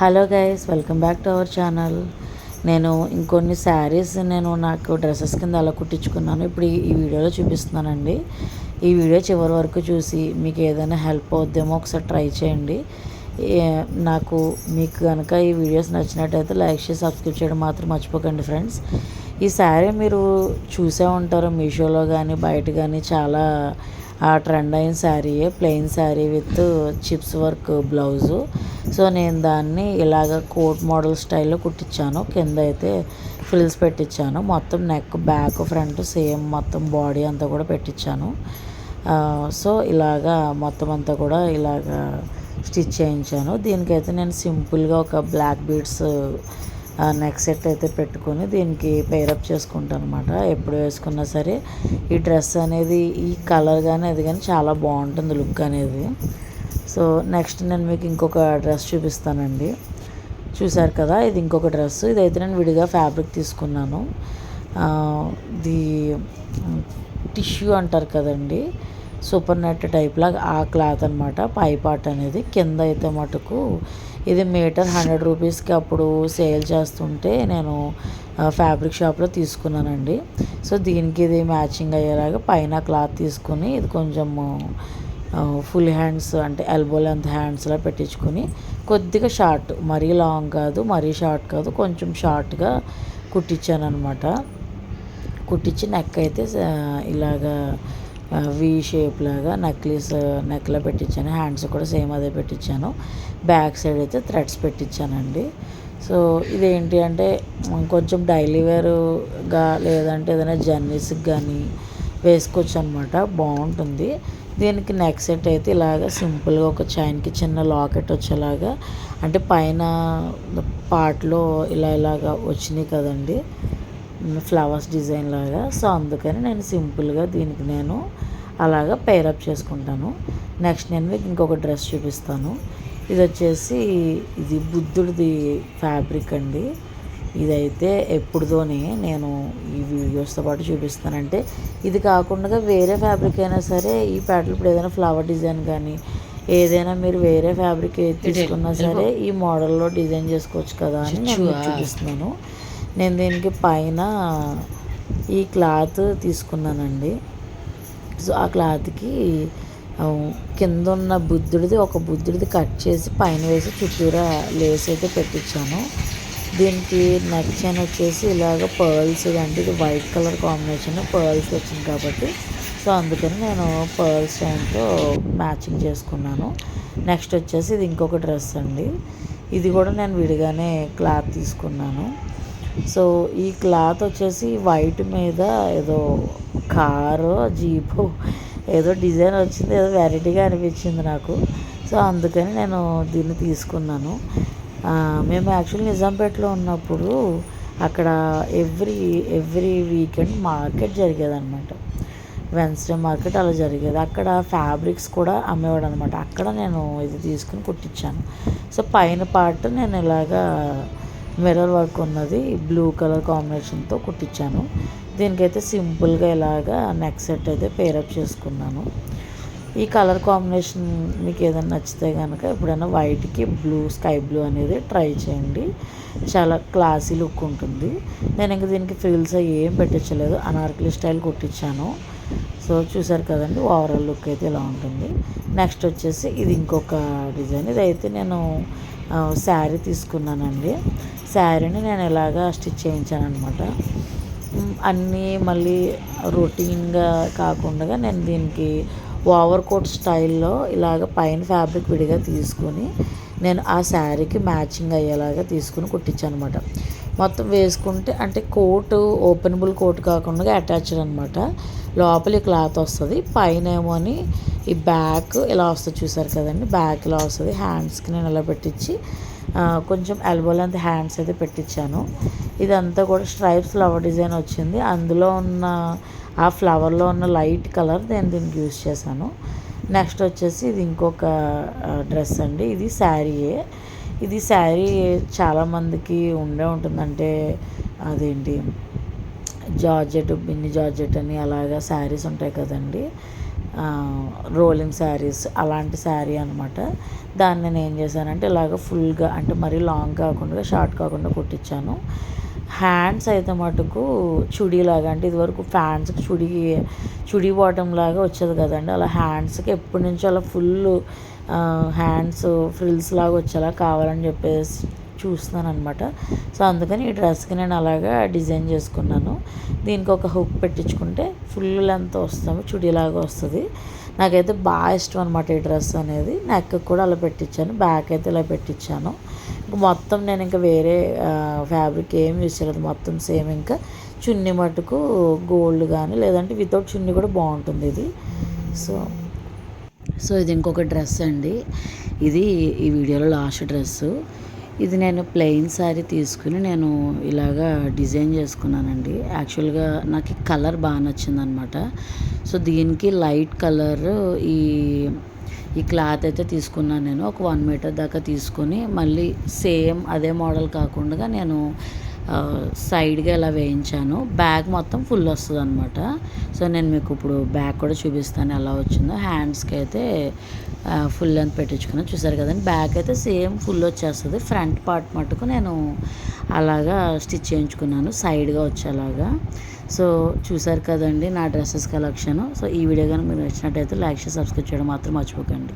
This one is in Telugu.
Hello guys welcome back to our channel. నేను ఇంకొన్ని శారీస్ నేను నాకు డ్రెస్సెస్ కింద అలా కుట్టించుకున్నాను. ఇప్పుడు ఈ- వీడియోలో చూపిస్తున్నానండి. ఈ వీడియో చివరి వరకు చూసి మీకు ఏదైనా హెల్ప్ అవుద్దేమో ఒకసారి ట్రై చేయండి. నాకు మీకు కనుక ఈ వీడియోస్ నచ్చినట్టయితే లైక్ చేసి సబ్స్క్రైబ్ చేయడం మాత్రం మర్చిపోకండి ఫ్రెండ్స్. ఈ శారీ మీరు చూసే ఉంటారు మీషోలో కానీ బయట కానీ చాలా ఆ ట్రెండ్ అయిన శారీయే plain sari with chips work blouse. So నేను దాన్ని ఇలాగ కోట్ మోడల్ స్టైల్లో కుట్టించాను కింద అయితే ఫ్రిల్స్ పెట్టించాను మొత్తం నెక్ బ్యాక్ ఫ్రంట్ సేమ్ మొత్తం బాడీ అంతా కూడా పెట్టించాను సో ఇలాగా మొత్తం అంతా కూడా ఇలాగా స్టిచ్ చేయించాను. దీనికైతే నేను సింపుల్గా ఒక బ్లాక్ బీడ్స్ నెక్ సెట్ అయితే పెట్టుకొని దీనికి పేరప్ చేసుకుంటాను అనమాట ఎప్పుడు వేసుకున్నా సరే ఈ డ్రెస్ అనేది ఈ కలర్ కానీ అది కానీ చాలా బాగుంటుంది లుక్ అనేది. సో నెక్స్ట్ నేను మీకు ఇంకొక డ్రెస్ చూపిస్తానండి. చూసారు కదా ఇది ఇంకొక డ్రెస్ ఇదైతే నేను విడిగా ఫ్యాబ్రిక్ తీసుకున్నాను. ది ఇది టిష్యూ అంటారు కదండి. సూపర్ నెట్ టైప్ లాగా ఆ క్లాత్ అనమాట పై పార్ట్ అనేది కింద అయితే మటుకు ఇది మీటర్ హండ్రెడ్ రూపీస్కి అప్పుడు సేల్ చేస్తుంటే నేను ఫ్యాబ్రిక్ షాప్లో తీసుకున్నానండి. సో దీనికి ఇది మ్యాచింగ్ అయ్యేలాగా పైన క్లాత్ తీసుకుని ఇది కొంచెము ఫుల్ హ్యాండ్స్ అంటే ఎల్బో లెంత్ హ్యాండ్స్లా పెట్టించుకొని కొద్దిగా షార్ట్ మరీ లాంగ్ కాదు మరీ షార్ట్ కాదు కొంచెం షార్ట్గా కుట్టించాను అనమాట కుట్టించి నెక్ అయితే ఇలాగా వి షేప్ లాగా నెక్లెస్ నెక్ల పెట్టించాను. హ్యాండ్స్ కూడా సేమ్ అదే పెట్టించాను. బ్యాక్ సైడ్ అయితే థ్రెడ్స్ పెట్టించానండి. సో ఇదేంటి అంటే కొంచెం డైలీ వేరుగా లేదంటే ఏదైనా జర్నీస్కి కానీ వేసుకోవచ్చు అనమాట బాగుంటుంది. దీనికి నెక్ సెట్ అయితే ఇలాగ సింపుల్గా ఒక చైన్కి చిన్న లాకెట్ వచ్చేలాగా అంటే పైన పార్ట్లో ఇలా ఇలాగా వచ్చినాయి కదండి. Hmm, ఫ్లవర్స్ డిజైన్ లాగా. సో అందుకని నేను సింపుల్గా దీనికి నేను అలాగా పేరప్ చేసుకుంటాను. నెక్స్ట్ నేను మీకు ఇంకొక డ్రెస్ చూపిస్తాను. ఇది వచ్చేసి ఇది బుద్ధుడిది ఫ్యాబ్రిక్ అండి. ఇదైతే ఎప్పుడుదోనే నేను ఈ వీడియోస్తో పాటు చూపిస్తానంటే ఇది కాకుండా వేరే ఫ్యాబ్రిక్ అయినా సరే ఈ ప్యాటర్న్ ఇప్పుడు ఏదైనా ఫ్లవర్ డిజైన్ కానీ ఏదైనా మీరు వేరే ఫ్యాబ్రిక్ తీసుకున్నా సరే ఈ మోడల్లో డిజైన్ చేసుకోవచ్చు కదా అని నేను చూపిస్తున్నాను. నేను దీనికి పైన ఈ క్లాత్ తీసుకున్నానండి. సో ఆ క్లాత్కి కింద ఉన్న బుద్ధుడిది ఒక బుద్ధుడిది కట్ చేసి పైన వేసి చుట్టూరా లేస్ అయితే పెట్టించాను దీనికి నెక్ చైన్ వచ్చేసి ఇలాగ పర్ల్స్ అంటే ఇది వైట్ కలర్ కాంబినేషన్ పర్ల్స్ వచ్చింది కాబట్టి సో అందుకని నేను పర్ల్స్ చైన్తో మ్యాచింగ్ చేసుకున్నాను. నెక్స్ట్ వచ్చేసి ఇది ఇంకొక డ్రెస్ అండి. ఇది కూడా నేను విడిగానే క్లాత్ తీసుకున్నాను. సో ఈ క్లాత్ వచ్చేసి వైట్ మీద ఏదో కారు జీపు ఏదో డిజైన్ వచ్చింది ఏదో వెరైటీగా అనిపించింది నాకు. సో అందుకని నేను దీన్ని తీసుకున్నాను. మేము యాక్చువల్లీ నిజాంపేటలో ఉన్నప్పుడు అక్కడ ఎవ్రీ ఎవ్రీ వీకెండ్ మార్కెట్ జరిగేదన్నమాట. వెన్స్డే మార్కెట్ అలా జరిగేది. అక్కడ ఫ్యాబ్రిక్స్ కూడా అమ్మేవాడు అనమాట అక్కడ నేను ఇది తీసుకుని కుట్టించాను సో పైన పార్ట్ నేను ఇలాగా మిర్రర్ వర్క్ ఉన్నది బ్లూ కలర్ కాంబినేషన్తో కుట్టించాను దీనికైతే సింపుల్గా ఇలాగా నెక్ సెట్ అయితే పేరప్ చేసుకున్నాను. ఈ కలర్ కాంబినేషన్ మీకు ఏదైనా నచ్చితే కనుక ఎప్పుడైనా వైట్కి బ్లూ స్కై బ్లూ అనేది ట్రై చేయండి. చాలా క్లాసీ లుక్ ఉంటుంది. నేను ఇంకా దీనికి ఫ్రిల్స్ అవి ఏం పెట్టించలేదు. అనార్కలి స్టైల్ కుట్టించాను. సో చూసారు కదండి ఓవరాల్ లుక్ అయితే ఇలా ఉంటుంది. నెక్స్ట్ వచ్చేసి ఇది ఇంకొక డిజైన్ ఇదైతే నేను శారీ తీసుకున్నానండి. శారీని నేను ఇలాగా స్టిచ్ చేయించాను అనమాట అన్నీ మళ్ళీ రొటీన్గా కాకుండా నేను దీనికి ఓవర్ కోట్ స్టైల్లో ఇలాగ పైన ఫ్యాబ్రిక్ విడిగా తీసుకొని నేను ఆ శారీకి మ్యాచింగ్ అయ్యేలాగా తీసుకుని కుట్టించాను అనమాట మొత్తం వేసుకుంటే అంటే కోట్ ఓపెనబుల్ కోట్ కాకుండా అటాచ్డ్ అనమాట లోపల క్లాత్ వస్తుంది. పైన ఏమో అని ఈ బ్యాక్ ఇలా వస్తుంది చూసారు కదండి. బ్యాక్ ఇలా వస్తుంది. హ్యాండ్స్కి నేను ఇలా పెట్టించి కొంచెం ఎల్బో లెంత్ హ్యాండ్స్ అయితే పెట్టించాను ఇదంతా కూడా స్ట్రైప్స్ ఫ్లవర్ డిజైన్ వచ్చింది. అందులో ఉన్న ఆ ఫ్లవర్లో ఉన్న లైట్ కలర్ నేను దీనికి యూజ్ చేశాను. నెక్స్ట్ వచ్చేసి ఇది ఇంకొక డ్రెస్ అండి. ఇది శారీయే ఇది శారీ చాలామందికి ఉండే ఉంటుందంటే అదేంటి? జార్జెట్ బిన్ని జార్జెట్ అని అలాగా శారీస్ ఉంటాయి కదండి. రోలింగ్ శారీస్ అలాంటి శారీ అనమాట దాన్ని నేను ఏం చేశానంటే ఇలాగ ఫుల్గా అంటే మరీ లాంగ్ కాకుండా షార్ట్ కాకుండా కుట్టించాను. హ్యాండ్స్ అయితే మటుకు చుడీలాగా అంటే ఇదివరకు ఫ్యాన్స్కి చుడి చుడీ బాటమ్ లాగా వచ్చేది కదండి. అలా హ్యాండ్స్కి ఎప్పటి నుంచో అలా ఫుల్ హ్యాండ్స్ ఫ్రిల్స్ లాగా వచ్చేలా కావాలని చెప్పేసి చూస్తున్నాను అనమాట సో అందుకని ఈ డ్రెస్కి నేను అలాగా డిజైన్ చేసుకున్నాను. దీనికి ఒక హుక్ పెట్టించుకుంటే ఫుల్ లెంత్ వస్తాము చుడీలాగా వస్తుంది. నాకైతే బాగా ఇష్టం అనమాట ఈ డ్రెస్ అనేది. నెక్ కూడా అలా పెట్టించాను బ్యాక్ అయితే ఇలా పెట్టించాను. మొత్తం నేను ఇంకా వేరే ఫ్యాబ్రిక్ ఏం యూజ్ చేయలేదు. మొత్తం సేమ్ ఇంకా చున్నీ మటుకు గోల్డ్ కానీ లేదంటే వితౌట్ చున్నీ కూడా బాగుంటుంది ఇది. సో సో ఇది ఇంకొక డ్రెస్ అండి. ఇది ఈ వీడియోలో లాస్ట్ డ్రెస్సు ఇది నేను ప్లెయిన్ శారీ తీసుకుని నేను ఇలాగా డిజైన్ చేసుకున్నానండి. యాక్చువల్గా నాకు కలర్ బాగా నచ్చిందనమాట సో దీనికి లైట్ కలర్ ఈ ఈ క్లాత్ అయితే తీసుకున్నాను నేను. ఒక వన్ మీటర్ దాకా తీసుకొని మళ్ళీ సేమ్ అదే మోడల్ కాకుండా నేను సైడ్గా ఇలా వేయించాను. బ్యాగ్ మొత్తం ఫుల్ వస్తుంది అనమాట సో నేను మీకు ఇప్పుడు బ్యాగ్ కూడా చూపిస్తాను ఎలా వచ్చిందో. హ్యాండ్స్కి అయితే ఫుల్ లెంత్ పెట్టించుకున్నాను. చూసారు కదండి బ్యాగ్ అయితే సేమ్ ఫుల్ వచ్చేస్తుంది. ఫ్రంట్ పార్ట్ మటుకు నేను అలాగా స్టిచ్ చేయించుకున్నాను సైడ్గా వచ్చేలాగా. సో చూసారు కదండి నా డ్రెస్సెస్ కలెక్షన్. సో ఈ వీడియో కానీ మీరు నచ్చినట్టయితే లైక్ చేసి సబ్స్క్రైబ్ చేయడం మాత్రం మర్చిపోకండి.